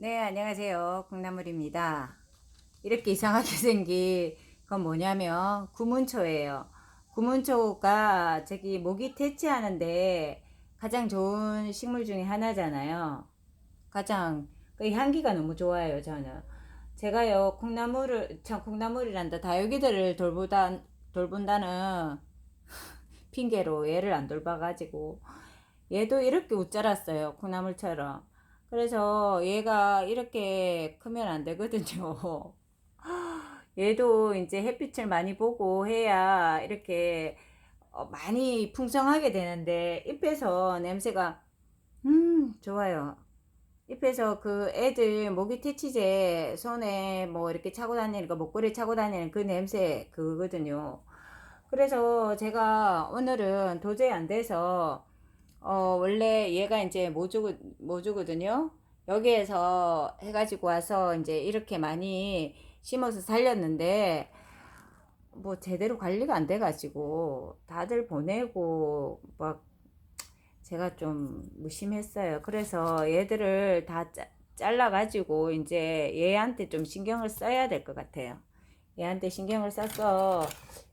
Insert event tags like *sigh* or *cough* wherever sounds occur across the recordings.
네, 안녕하세요. 콩나물입니다. 이렇게 이상하게 *laughs* 생긴 건 뭐냐면 구문초예요. 구문초가 저기 모기 퇴치하는데 가장 좋은 식물 중에 하나잖아요. 가장 그 향기가 너무 좋아요, 저는. 제가요, 콩나물을, 참, 콩나물이란다. 다육이들을 돌보다, 돌본다는 *laughs* 핑계로 얘를 안 돌봐 가지고, 얘도 이렇게 웃자랐어요, 콩나물처럼. 그래서 얘가 이렇게 크면 안 되거든요. *laughs* 얘도 이제 햇빛을 많이 보고 해야 이렇게 어, 많이 풍성하게 되는데 잎에서 냄새가 음 좋아요. 잎에서 그 애들 모기 퇴치제 손에 뭐 이렇게 차고 다니는 거 목걸이 차고 다니는 그 냄새 그거거든요. 그래서 제가 오늘은 도저히 안 돼서 어 원래 얘가 이제 모주 모주거든요. 여기에서 해가지고 와서 이제 이렇게 많이 심어서 살렸는데 뭐 제대로 관리가 안 돼가지고 다들 보내고 막 제가 좀 무심했어요. 그래서 얘들을 다 짜, 잘라가지고 이제 얘한테 좀 신경을 써야 될 것 같아요. 얘한테 신경을 써서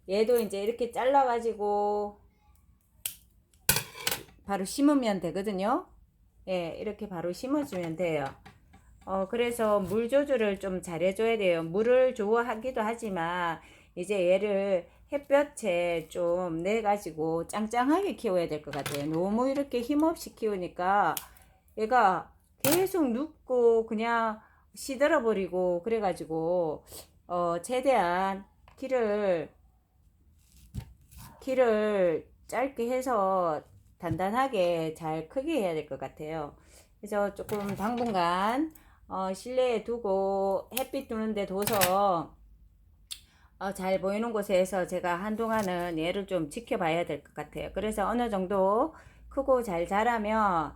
얘도 이제 이렇게 잘라가지고 바로 심으면 되거든요. 예, 이렇게 바로 심어주면 돼요. 어, 그래서 물 조절을 좀 잘해줘야 돼요. 물을 좋아하기도 하지만, 이제 얘를 햇볕에 좀 내가지고 짱짱하게 키워야 될 것 같아요. 너무 이렇게 힘없이 키우니까 얘가 계속 눕고 그냥 시들어 버리고 그래가지고, 어, 최대한 키를, 키를 짧게 해서 단단하게 잘 크게 해야 될 것 같아요. 그래서 조금 당분간 어, 실내에 두고 햇빛 두는데 둬서 어, 잘 보이는 곳에서 제가 한동안은 얘를 좀 지켜봐야 될 것 같아요. 그래서 어느 정도 크고 잘 자라면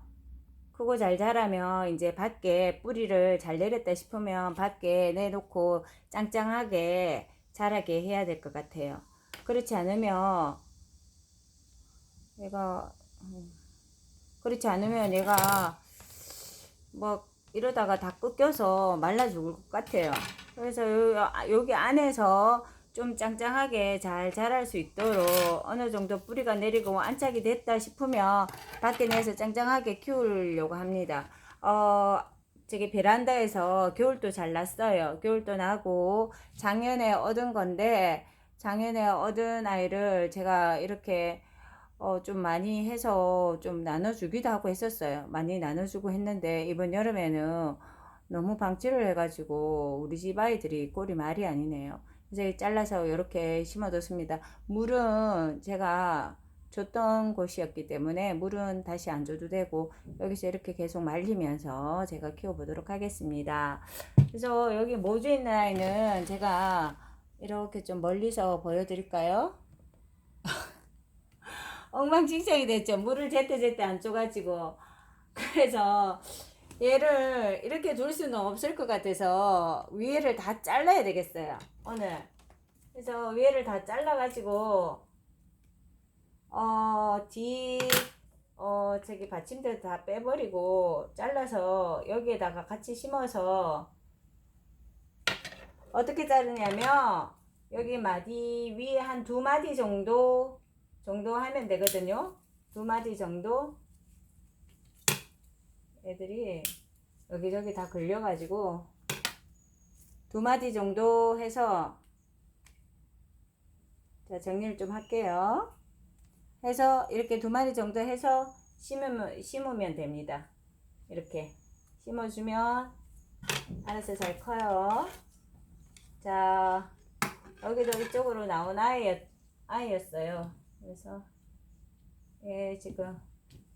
크고 잘 자라면 이제 밖에 뿌리를 잘 내렸다 싶으면 밖에 내놓고 짱짱하게 자라게 해야 될 것 같아요. 그렇지 않으면 얘가 음, 그렇지 않으면 얘가 뭐 이러다가 다 꺾여서 말라 죽을 것 같아요. 그래서 여기 안에서 좀 짱짱하게 잘 자랄 수 있도록 어느 정도 뿌리가 내리고 안착이 됐다 싶으면 밖에 내서 짱짱하게 키우려고 합니다. 어, 저기 베란다에서 겨울도 잘 났어요. 겨울도 나고 작년에 얻은 건데 작년에 얻은 아이를 제가 이렇게 어, 좀 많이 해서 좀 나눠주기도 하고 했었어요. 많이 나눠주고 했는데 이번 여름에는 너무 방치를 해가지고 우리 집 아이들이 꼴이 말이 아니네요. 이제 잘라서 이렇게 심어뒀습니다. 물은 제가 줬던 곳이었기 때문에 물은 다시 안 줘도 되고 여기서 이렇게 계속 말리면서 제가 키워보도록 하겠습니다. 그래서 여기 모주 있는 아이는 제가 이렇게 좀 멀리서 보여드릴까요? 엉망진창이 됐죠. 물을 제때제때 안 줘가지고. 그래서 얘를 이렇게 둘 수는 없을 것 같아서 위에를 다 잘라야 되겠어요. 오늘. 그래서 위에를 다 잘라가지고, 어, 뒤, 어, 저기 받침대 다 빼버리고 잘라서 여기에다가 같이 심어서 어떻게 자르냐면 여기 마디 위에 한 두 마디 정도 정도 하면 되거든요. 두 마디 정도. 애들이 여기저기 다 걸려가지고 두 마디 정도 해서 자 정리를 좀 할게요. 해서 이렇게 두 마디 정도 해서 심으면, 심으면 됩니다. 이렇게 심어주면 알아서 잘 커요. 자 여기도 이쪽으로 나온 아이, 아이였어요. 그래서 예 지금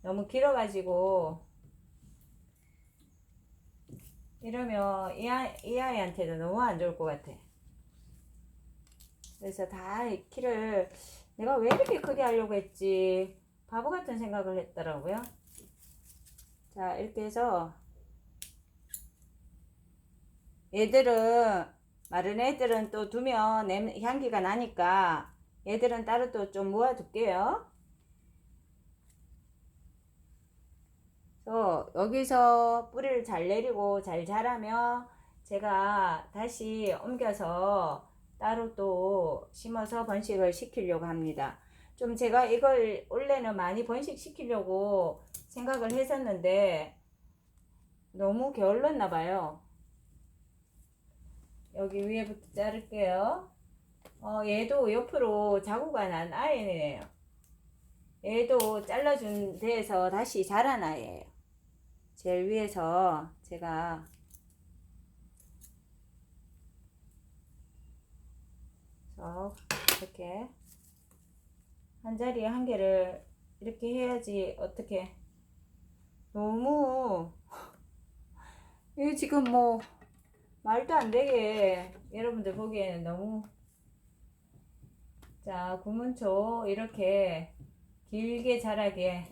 너무 길어가지고 이러면 이, 아이, 이 아이한테도 너무 안 좋을 것 같아. 그래서 다 키를 내가 왜 이렇게 크게 하려고 했지 바보 같은 생각을 했더라고요. 자 이렇게 해서 얘들은 마른 애들은 또 두면 냄, 향기가 나니까 얘들은 따로 또 좀 모아둘게요. 그래서 여기서 뿌리를 잘 내리고 잘 자라면 제가 다시 옮겨서 따로 또 심어서 번식을 시키려고 합니다. 좀 제가 이걸 원래는 많이 번식시키려고 생각을 했었는데 너무 게을렀나 봐요. 여기 위에부터 자를게요. 어, 얘도 옆으로 자구가 난 아이네요. 얘도 잘라준 데에서 다시 자란 아이예요. 제일 위에서 제가 이렇게 한 자리에 한 개를 이렇게 해야지 어떻게 너무 *laughs* 이거 지금 뭐 말도 안 되게 여러분들 보기에는 너무 자 구문초 이렇게 길게 자라게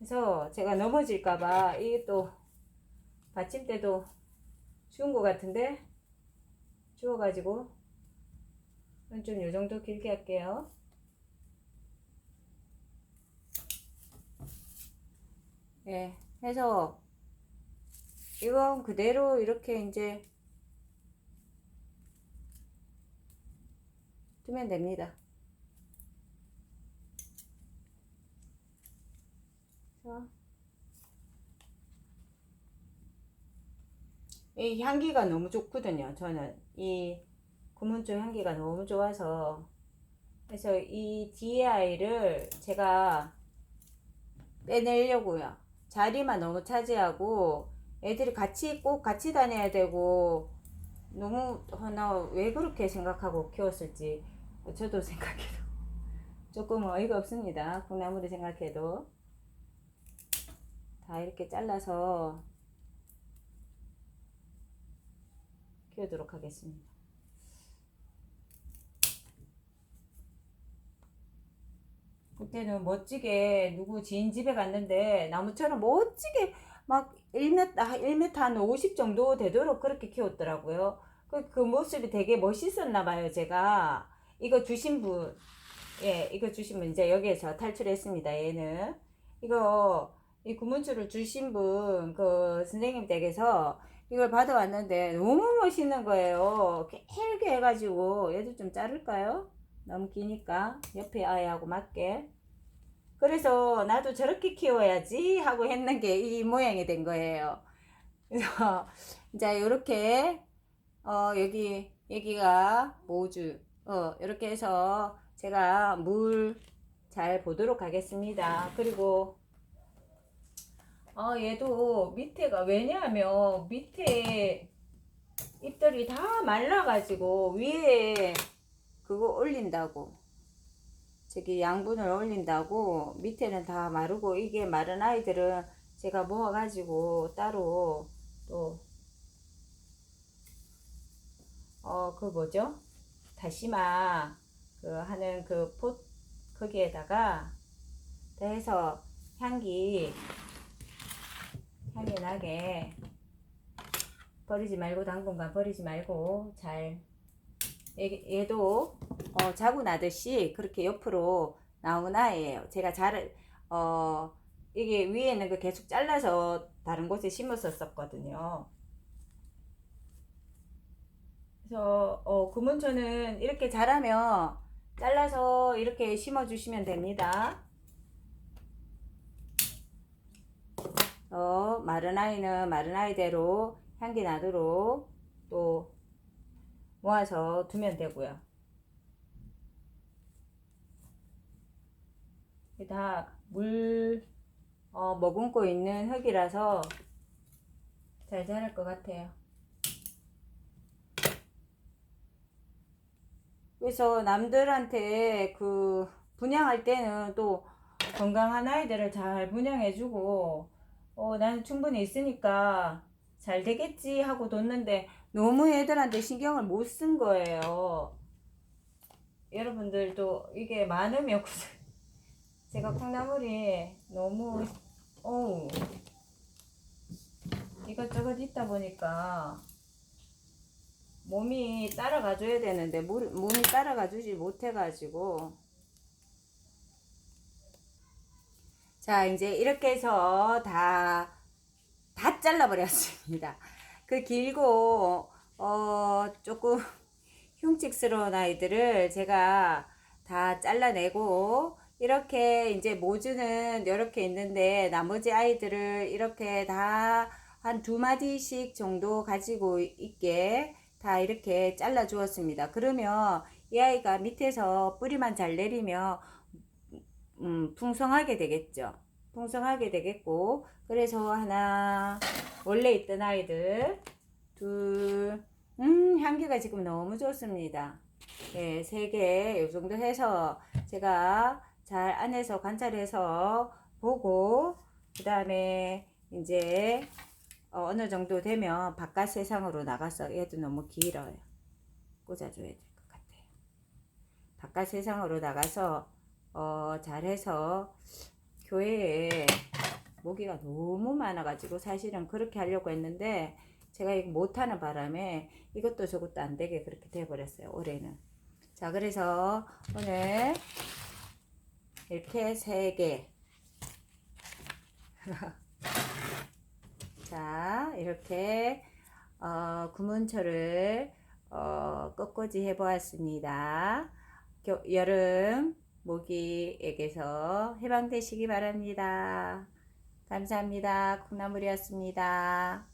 해서 제가 넘어질까봐 이게 또 받침대도 주운 것 같은데 주워가지고 좀 요정도 길게 할게요. 예 해서 이건 그대로 이렇게 이제 두면 됩니다. 자. 이 향기가 너무 좋거든요. 저는 이 구문초 향기가 너무 좋아서 그래서 이 DI를 제가 빼내려고요. 자리만 너무 차지하고 애들이 같이 꼭 같이 다녀야 되고 너무 하나 왜 그렇게 생각하고 키웠을지 저도 *laughs* 생각해도 조금 어이가 없습니다. 콩나물을 생각해도 다 이렇게 잘라서 키우도록 하겠습니다. 그때는 멋지게 누구 지인 집에 갔는데 나무처럼 멋지게 막 1m, 1m 한 50 정도 되도록 그렇게 키웠더라고요. 그, 그 모습이 되게 멋있었나 봐요, 제가. 이거 주신 분, 예, 이거 주신 분, 이제 여기에서 탈출했습니다, 얘는. 이거, 이 구문줄을 주신 분, 그 선생님 댁에서 이걸 받아왔는데 너무 멋있는 거예요. 길게 해가지고, 얘도 좀 자를까요? 너무 기니까. 옆에 아이하고 맞게. 그래서 나도 저렇게 키워야지 하고 했는 게 이 모양이 된 거예요. 그래서 *laughs* 이제 이렇게 어 여기 여기가 모주 어 이렇게 해서 제가 물 잘 보도록 하겠습니다. 그리고 어 얘도 밑에가 왜냐하면 밑에 잎들이 다 말라가지고 위에 그거 올린다고 저기 양분을 올린다고 밑에는 다 마르고 이게 마른 아이들은 제가 모아 가지고 따로 또 어 그 뭐죠? 다시마 그 하는 그 pot 거기에다가 해서 향기 향이 나게 버리지 말고 당분간 버리지 말고 잘 얘, 도 어, 자고 나듯이 그렇게 옆으로 나온 아이예요. 제가 잘, 어, 이게 위에 있는 거 계속 잘라서 다른 곳에 심었었거든요. 그래서 어, 구문초는 이렇게 자라면 잘라서 이렇게 심어주시면 됩니다. 어, 마른 아이는 마른 아이대로 향기 나도록 또 모아서 두면 되고요. 다 물 어, 머금고 있는 흙이라서 잘 자랄 것 같아요. 그래서 남들한테 그 분양할 때는 또 건강한 아이들을 잘 분양해주고 어, 나는 충분히 있으니까 잘 되겠지 하고 뒀는데 너무 애들한테 신경을 못 쓴 거예요. 여러분들도 이게 많으면 *laughs* 제가 콩나물이 너무 어우 이것저것 있다 보니까 몸이 따라가 줘야 되는데 몸이 따라가 주지 못해 가지고 자, 이제 이렇게 해서 다, 다 잘라 버렸습니다. 그 길고, 어, 조금 *laughs* 흉측스러운 아이들을 제가 다 잘라내고, 이렇게 이제 모주는 이렇게 있는데, 나머지 아이들을 이렇게 다 한 두 마디씩 정도 가지고 있게 다 이렇게 잘라 주었습니다. 그러면 이 아이가 밑에서 뿌리만 잘 내리면 음, 풍성하게 되겠죠. 풍성하게 되겠고, 그래서 하나, 원래 있던 아이들, 둘, 음, 향기가 지금 너무 좋습니다. 예, 세 개, 요 정도 해서 제가 잘 안에서 관찰해서 보고, 그 다음에 이제 어, 어느 정도 되면 바깥 세상으로 나가서 얘도 너무 길어요. 꽂아줘야 될 것 같아요. 바깥 세상으로 나가서 어, 잘해서 교회에 모기가 너무 많아가지고 사실은 그렇게 하려고 했는데 제가 이거 못하는 바람에 이것도 저것도 안 되게 그렇게 돼버렸어요 올해는. 자 그래서 오늘 이렇게 세 개. *laughs* 자 이렇게 어, 구문초를 어, 꽃꽂이 해보았습니다. 겨- 여름 모기에게서 해방되시기 바랍니다. 감사합니다. 콩나물이었습니다.